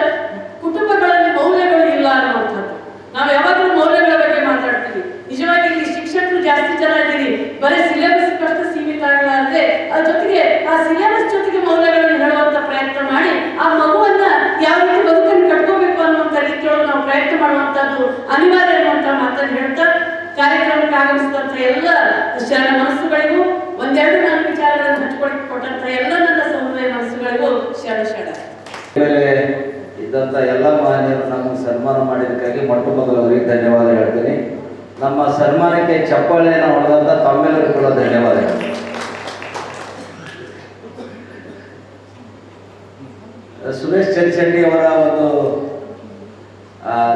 ಕುಟುಂಬಗಳಲ್ಲಿ ಮೌಲ್ಯಗಳು ಇಲ್ಲ ಅನ್ನುವಂಥದ್ದು ನಾವು ಯಾವಾಗಲೂ ಮೌಲ್ಯಗಳ ಬಗ್ಗೆ ಮಾತಾಡ್ತೀವಿ ನಿಜವಾಗಿ ಇಲ್ಲಿ ಶಿಕ್ಷಕರು ಜಾಸ್ತಿ ಜನ ಇದ್ದೀರಿ ಬರೀ ಸಿಲೆಬಸ್ ಅಷ್ಟು ಸೀಮಿತ ಆಗಲಾರದೆ ಅದ್ರ ಜೊತೆಗೆ ಆ ಸಿಲೆಬಸ್ ಜೊತೆಗೆ ಮೌಲ್ಯಗಳನ್ನು ಹೇಳುವಂತ ಪ್ರಯತ್ನ ಮಾಡಿ ಆ ಮಗುವನ್ನ ಯಾವ ರೀತಿ ಬದುಕನ್ನು ಕಟ್ಕೋಬೇಕು ಅನ್ನುವಂತ ರೀತಿಯೊಳಗೆ ನಾವು ಪ್ರಯತ್ನ ಮಾಡುವಂತದ್ದು ಅನಿವಾರ್ಯ ಅನ್ನುವಂತ ಮಾತನ್ನು ಹೇಳ್ತಾ ಕಾರ್ಯಕ್ರಮಕ್ಕೆ ಆಗಮಿಸಿದಂತ ಎಲ್ಲ ಶರಣ ಮನಸ್ಸುಗಳಿಗೂ ಒಂದೆರಡು ನಾನು ವಿಚಾರಗಳನ್ನು ಹಂಚಿಕೊಳಕ್ಕೆ ಕೊಟ್ಟಂತ ಎಲ್ಲ ನನ್ನ ಸಮುದಾಯ ಮನಸ್ಸುಗಳಿಗೂ ಶರಣ ಶರಣ ಮೇಲೆ ಇದ್ದಂಥ ಎಲ್ಲ ಮಹನೀಯರು ನಮಗೆ ಸನ್ಮಾನ ಮಾಡಿದ್ದಕ್ಕಾಗಿ ಮೊಟ್ಟ ಮೊದಲವರಿಗೆ ಧನ್ಯವಾದ ಹೇಳ್ತೀನಿ. ನಮ್ಮ ಸನ್ಮಾನಕ್ಕೆ ಚಪ್ಪಾಳೆಯನ್ನು ಹೊಡೆದಂಥ ತಮ್ಮೆಲ್ಲರಿಗೂ ಕೂಡ ಧನ್ಯವಾದಗಳು. ಸುರೇಶ್ ಚರಿಚಂಡಿ ಅವರ ಒಂದು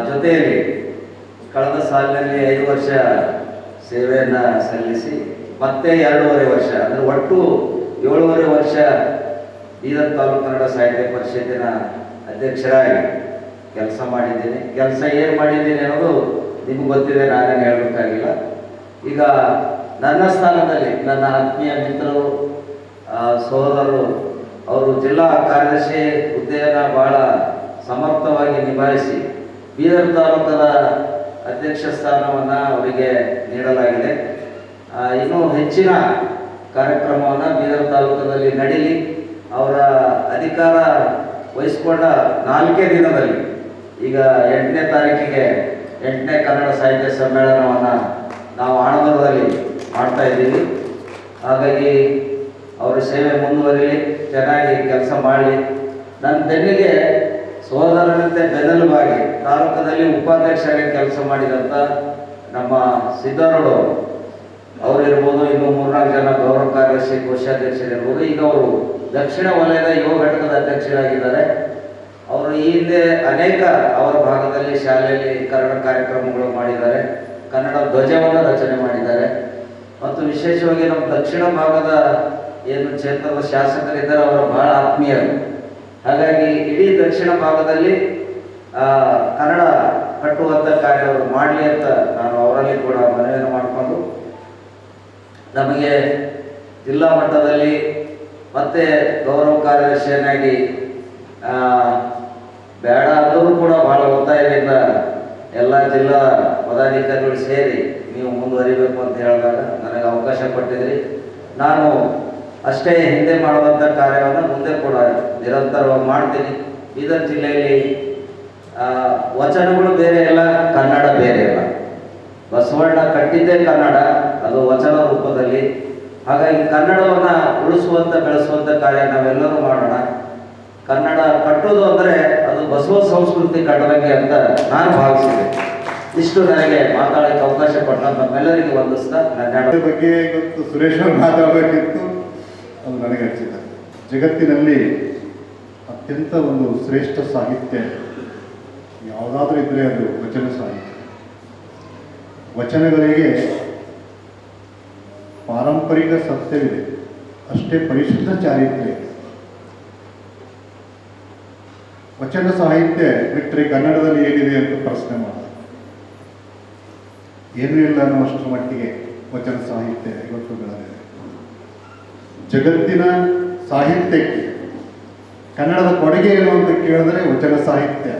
ಜೊತೆಯಲ್ಲಿ ಕಳೆದ ಸಾಲಿನಲ್ಲಿ ಐದು ವರ್ಷ ಸೇವೆಯನ್ನು ಸಲ್ಲಿಸಿ ಮತ್ತೆ ಎರಡೂವರೆ ವರ್ಷ, ಅಂದರೆ ಒಟ್ಟು ಏಳೂವರೆ ವರ್ಷ ಬೀದರ್ ತಾಲೂಕು ಕನ್ನಡ ಸಾಹಿತ್ಯ ಪರಿಷತ್ತಿನ ಅಧ್ಯಕ್ಷರಾಗಿ ಕೆಲಸ ಮಾಡಿದ್ದೀನಿ. ಕೆಲಸ ಏನು ಮಾಡಿದ್ದೀನಿ ಅನ್ನೋದು ನಿಮ್ಗೆ ಗೊತ್ತಿದೆ ನಾನೇನು ಹೇಳಬೇಕಾಗಿಲ್ಲ. ಈಗ ನನ್ನ ಸ್ಥಾನದಲ್ಲಿ ನನ್ನ ಆತ್ಮೀಯ ಮಿತ್ರರು ಸಹೋದರರು, ಅವರು ಜಿಲ್ಲಾ ಕಾರ್ಯದರ್ಶಿ ಹುದ್ದೆಯನ್ನು ಭಾಳ ಸಮರ್ಥವಾಗಿ ನಿಭಾಯಿಸಿ ಬೀದರ್ ತಾಲೂಕದ ಅಧ್ಯಕ್ಷ ಸ್ಥಾನವನ್ನು ಅವರಿಗೆ ನೀಡಲಾಗಿದೆ. ಇನ್ನೂ ಹೆಚ್ಚಿನ ಕಾರ್ಯಕ್ರಮವನ್ನು ಬೀದರ್ ತಾಲೂಕದಲ್ಲಿ ನಡೀಲಿ. ಅವರ ಅಧಿಕಾರ ವಹಿಸಿಕೊಂಡ ನಾಲ್ಕೇ ದಿನದಲ್ಲಿ ಈಗ ಎಂಟನೇ ತಾರೀಕಿಗೆ ಎಂಟನೇ ಕನ್ನಡ ಸಾಹಿತ್ಯ ಸಮ್ಮೇಳನವನ್ನು ನಾವು ಆನಂದದಲ್ಲಿ ಮಾಡ್ತಾ ಇದ್ದೀವಿ. ಹಾಗಾಗಿ ಅವರ ಸೇವೆ ಮುಂದುವರಿಲಿ, ಚೆನ್ನಾಗಿ ಕೆಲಸ ಮಾಡಲಿ. ನನ್ನ ಬೆನ್ನಿಗೆ ಸೋದರನಂತೆ ಬೆನ್ನೆಲುಬಾಗಿ ತಾಲೂಕದಲ್ಲಿ ಉಪಾಧ್ಯಕ್ಷರಾಗಿ ಕೆಲಸ ಮಾಡಿದಂಥ ನಮ್ಮ ಸಿದ್ದರುಡು ಅವರಿರ್ಬೋದು ಇನ್ನು ಮೂರ್ನಾಲ್ಕು ಜನ ಕಾರ್ಯದರ್ಶಿ ಕೋಶಾಧ್ಯಕ್ಷರಿರ್ಬೋದು ಈಗ ಅವರು ದಕ್ಷಿಣ ವಲಯದ ಯುವ ಘಟಕದ ಅಧ್ಯಕ್ಷರಾಗಿದ್ದಾರೆ. ಅವರು ಈ ಹಿಂದೆ ಅನೇಕ ಅವರ ಭಾಗದಲ್ಲಿ ಶಾಲೆಯಲ್ಲಿ ಕನ್ನಡ ಕಾರ್ಯಕ್ರಮಗಳು ಮಾಡಿದ್ದಾರೆ. ಕನ್ನಡ ಧ್ವಜವನ್ನು ರಚನೆ ಮಾಡಿದ್ದಾರೆ. ಮತ್ತು ವಿಶೇಷವಾಗಿ ನಮ್ಮ ದಕ್ಷಿಣ ಭಾಗದ ಏನು ಕ್ಷೇತ್ರದ ಶಾಸಕರಿದ್ದಾರೆ, ಅವರ ಬಹಳ ಆತ್ಮೀಯರು. ಹಾಗಾಗಿ ಇಡೀ ದಕ್ಷಿಣ ಭಾಗದಲ್ಲಿ ಕನ್ನಡ ಕಟ್ಟುವಂಥ ಕಾರ್ಯ ಅವರು ಮಾಡಲಿ ಅಂತ ನಾನು ಅವರಲ್ಲಿ ಕೂಡ ಮನವಿಯನ್ನು ಮಾಡಿಕೊಂಡು ನಮಗೆ ಜಿಲ್ಲಾ ಮಟ್ಟದಲ್ಲಿ ಮತ್ತೆ ಗೌರವ ಕಾರ್ಯದರ್ಶಿಯನ್ನಾಗಿ ಬೇಡ ಅಂದರೂ ಕೂಡ ಬಹಳ ಒತ್ತಾಯದಿಂದ ಎಲ್ಲ ಜಿಲ್ಲಾ ಪದಾಧಿಕಾರಿಗಳು ಸೇರಿ ನೀವು ಮುಂದುವರಿಬೇಕು ಅಂತ ಹೇಳಿದಾಗ ನನಗೆ ಅವಕಾಶ ಕೊಟ್ಟಿದ್ರಿ. ನಾನು ಅಷ್ಟೇ ಹಿಂದೆ ಮಾಡುವಂಥ ಕಾರ್ಯವನ್ನು ಮುಂದೆ ಕೂಡ ನಿರಂತರವಾಗಿ ಮಾಡ್ತೀನಿ. ಬೀದರ್ ಜಿಲ್ಲೆಯಲ್ಲಿ ವಚನಗಳು ಬೇರೆ ಇಲ್ಲ, ಕನ್ನಡ ಬೇರೆ ಇಲ್ಲ. ಬಸವಣ್ಣ ಕಟ್ಟಿದ್ದೇ ಕನ್ನಡ, ಅದು ವಚನ ರೂಪದಲ್ಲಿ. ಹಾಗಾಗಿ ಕನ್ನಡವನ್ನ ಉಳಿಸುವಂತ, ಬೆಳೆಸುವಂತ ಕಾರ್ಯ ನಾವೆಲ್ಲರೂ ಮಾಡೋಣ. ಕನ್ನಡ ಕಟ್ಟೋದು ಅಂದ್ರೆ ಅದು ಬಸವ ಸಂಸ್ಕೃತಿ ಕಟ್ಟದಂಗೆ ಅಂತ ನಾನು ಭಾವಿಸಿದೆ ಇಷ್ಟು ನನಗೆ ಮಾತಾಡಕ್ಕೆ ಅವಕಾಶ ಕೊಟ್ಟ ನಮ್ಮೆಲ್ಲರಿಗೆ ವಂದಿಸ್ತಾ ನನ್ನ ಬಗ್ಗೆ ಇವತ್ತು ಸುರೇಶ್ ಅವರು ಮಾತಾಡಬೇಕಿತ್ತು. ಅದು ನನಗೆ ಹಚ್ಚಿದ ಜಗತ್ತಿನಲ್ಲಿ ಅತ್ಯಂತ ಒಂದು ಶ್ರೇಷ್ಠ ಸಾಹಿತ್ಯ ಯಾವುದಾದ್ರೂ ಇದ್ದರೆ ಅದು ವಚನ ಸಾಹಿತ್ಯ. ವಚನಗಳಿಗೆ ಪಾರಂಪರಿಕ ಸತ್ಯವಿದೆ ಅಷ್ಟೇ ಪರಿಶುದ್ಧ ಚಾರಿತ್ರ್ಯ. ವಚನ ಸಾಹಿತ್ಯ ಬಿಟ್ಟರೆ ಕನ್ನಡದಲ್ಲಿ ಏನಿದೆ ಅಂತ ಪ್ರಶ್ನೆ ಮಾಡಿದೆ ಏನೂ ಇಲ್ಲ ಅನ್ನುವಷ್ಟರ ಮಟ್ಟಿಗೆ ವಚನ ಸಾಹಿತ್ಯ ಇವತ್ತು ಬೆಳೆದಿದೆ. ಜಗತ್ತಿನ ಸಾಹಿತ್ಯಕ್ಕೆ, ಕನ್ನಡದ ಕೊಡುಗೆ ಏನು ಅಂತ ಕೇಳಿದ್ರೆ ವಚನ ಸಾಹಿತ್ಯ.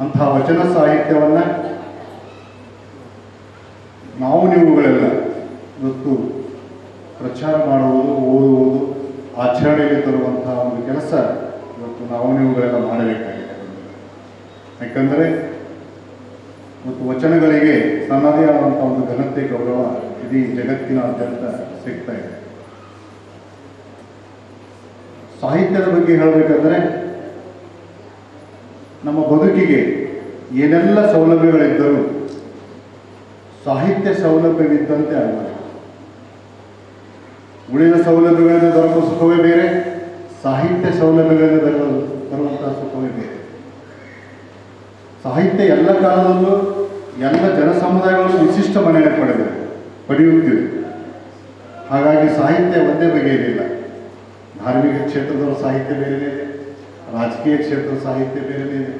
ಅಂತಹ ವಚನ ಸಾಹಿತ್ಯವನ್ನು ನಾವು ನೀವುಗಳೆಲ್ಲ ಇವತ್ತು ಪ್ರಚಾರ ಮಾಡುವುದು, ಓದುವುದು, ಆಚರಣೆಗೆ ತರುವಂತಹ ಒಂದು ಕೆಲಸ ಇವತ್ತು ನಾವು ನೀವುಗಳೆಲ್ಲ ಮಾಡಬೇಕಾಗಿದೆ. ಯಾಕಂದರೆ ಮತ್ತು ವಚನಗಳಿಗೆ ತನ್ನದೇ ಆದಂಥ ಒಂದು ಘನತೆ, ಗೌರವ ಇಡೀ ಜಗತ್ತಿನಾದ್ಯಂತ ಸಿಗ್ತಾ ಇದೆ. ಸಾಹಿತ್ಯದ ಬಗ್ಗೆ ಹೇಳಬೇಕಂದ್ರೆ ನಮ್ಮ ಬದುಕಿಗೆ ಏನೆಲ್ಲ ಸೌಲಭ್ಯಗಳಿದ್ದರೂ ಸಾಹಿತ್ಯ ಸೌಲಭ್ಯವಿದ್ದಂತೆ ಆಗಬೇಕು ಉಳಿದ ಸೌಲಭ್ಯಗಳಿಂದ ದೊರಕುವ ಸುಖವೇ ಬೇರೆ, ಸಾಹಿತ್ಯ ಸೌಲಭ್ಯಗಳಿಂದ ದೊರಕಲು ಬರುವಂತಹ ಸುಖವೇ ಬೇರೆ. ಸಾಹಿತ್ಯ ಎಲ್ಲ ಕಾಲದಲ್ಲೂ ಎಲ್ಲ ಜನ ಸಮುದಾಯಗಳು ವಿಶಿಷ್ಟ ಮನೆಯನ್ನು ಪಡೆದಿವೆ ಪಡೆಯುತ್ತಿದೆ. ಹಾಗಾಗಿ ಸಾಹಿತ್ಯ ಒಂದೇ ಬಗೆಯಲಿಲ್ಲ ಧಾರ್ಮಿಕ ಕ್ಷೇತ್ರದವರ ಸಾಹಿತ್ಯ ಬೇರೆ ಇದೆ, ರಾಜಕೀಯ ಕ್ಷೇತ್ರದ ಸಾಹಿತ್ಯ ಬೇರೆ ಇದೆ,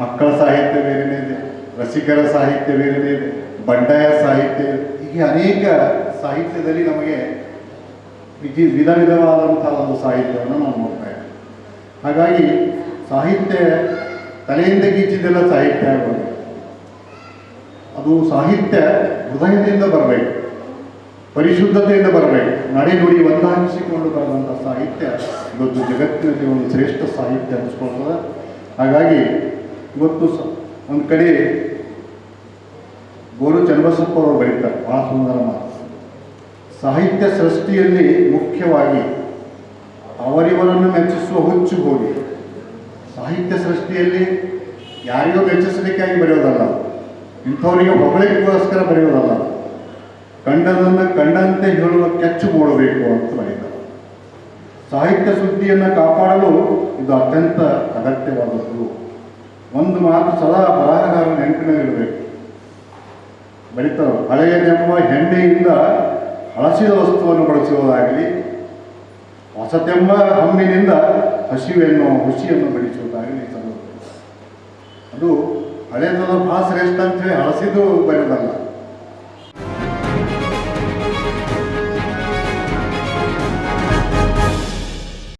ಮಕ್ಕಳ ಸಾಹಿತ್ಯ ಬೇರೆ ಇದೆ, ರಸಿಕರ ಸಾಹಿತ್ಯ ಬೇರೆ ಇದೆ, ಬಂಡಾಯ ಸಾಹಿತ್ಯ ಹೀಗೆ ಅನೇಕ ಸಾಹಿತ್ಯದಲ್ಲಿ ನಮಗೆ ವಿಧಿ ವಿಧ ವಿಧವಾದಂಥ ಒಂದು ಸಾಹಿತ್ಯವನ್ನು ನಾವು ನೋಡ್ತಾ ಇದ್ದೀವಿ. ಹಾಗಾಗಿ ಸಾಹಿತ್ಯ ತಲೆಯಿಂದ ಗೀಚಿದ್ದೆಲ್ಲ ಸಾಹಿತ್ಯ ಆಗೋದು. ಅದು ಸಾಹಿತ್ಯ ಹೃದಯದಿಂದ ಬರಬೇಕು, ಪರಿಶುದ್ಧತೆಯಿಂದ ಬರಬೇಕು, ನಡೆ ನುಡಿ ಒಂದಾಗಿಸಿಕೊಂಡು ಬರುವಂಥ ಸಾಹಿತ್ಯ ಇವತ್ತು ಜಗತ್ತಿನಲ್ಲಿ ಒಂದು ಶ್ರೇಷ್ಠ ಸಾಹಿತ್ಯ ಅನ್ನಿಸ್ಕೊಳ್ತದೆ ಹಾಗಾಗಿ ಇವತ್ತು ಸ ಒಂದು ಕಡೆ ಗೋರು ಚನ್ನಬಸಪ್ಪ ಅವರು ಬರೀತಾರೆ ಭಾಳ ಸುಂದರ ಮಾತು. ಸಾಹಿತ್ಯ ಸೃಷ್ಟಿಯಲ್ಲಿ ಮುಖ್ಯವಾಗಿ ಅವರಿವರನ್ನು ಮೆಚ್ಚಿಸುವ ಹುಚ್ಚು ಹೋಗಿ ಸಾಹಿತ್ಯ ಸೃಷ್ಟಿಯಲ್ಲಿ ಯಾರಿಗೂ ಮೆಚ್ಚಿಸಲಿಕ್ಕಾಗಿ ಬರೆಯೋದಲ್ಲ ಇಂಥವರಿಗೆ ಹೊಗಳಿಗೋಸ್ಕರ ಬರೆಯೋದಲ್ಲ ಕಂಡದನ್ನು ಕಂಡಂತೆ ಹೇಳುವ ಕೆಚ್ಚು ಮೂಡಬೇಕು ಅಂತ ಬರೀತಾರೆ ಸಾಹಿತ್ಯ ಸುದ್ದಿಯನ್ನು ಕಾಪಾಡಲು ಇದು ಅತ್ಯಂತ ಅಗತ್ಯವಾದದ್ದು. ಒಂದು ಮಾತು ಸದಾ ಬರಹಗಾರ ನೆನಪಿನಲ್ಲಿರಬೇಕು ಬರೀತಾರೆ ಹಳೆಯದೆಂಬ ಹೆಮ್ಮೆಯಿಂದ ಹಳಸಿದ ವಸ್ತುವನ್ನು ಬಳಸುವುದಾಗಲಿ, ಹೊಸತೆಂಬ ಹಮ್ಮಿನಿಂದ ಹಸಿವೆಯನ್ನು, ಹುಸಿಯನ್ನು ಬಡಿಸುವುದಾಗಲಿ ಸಲ್ಲದು ಅದು ಹಳೆಯದನ್ನು ಭಾಳ ಶ್ರೇಷ್ಠ ಅಂತೇಳಿ ಹಳಸಿದು ಬರೆಯೋದಲ್ಲ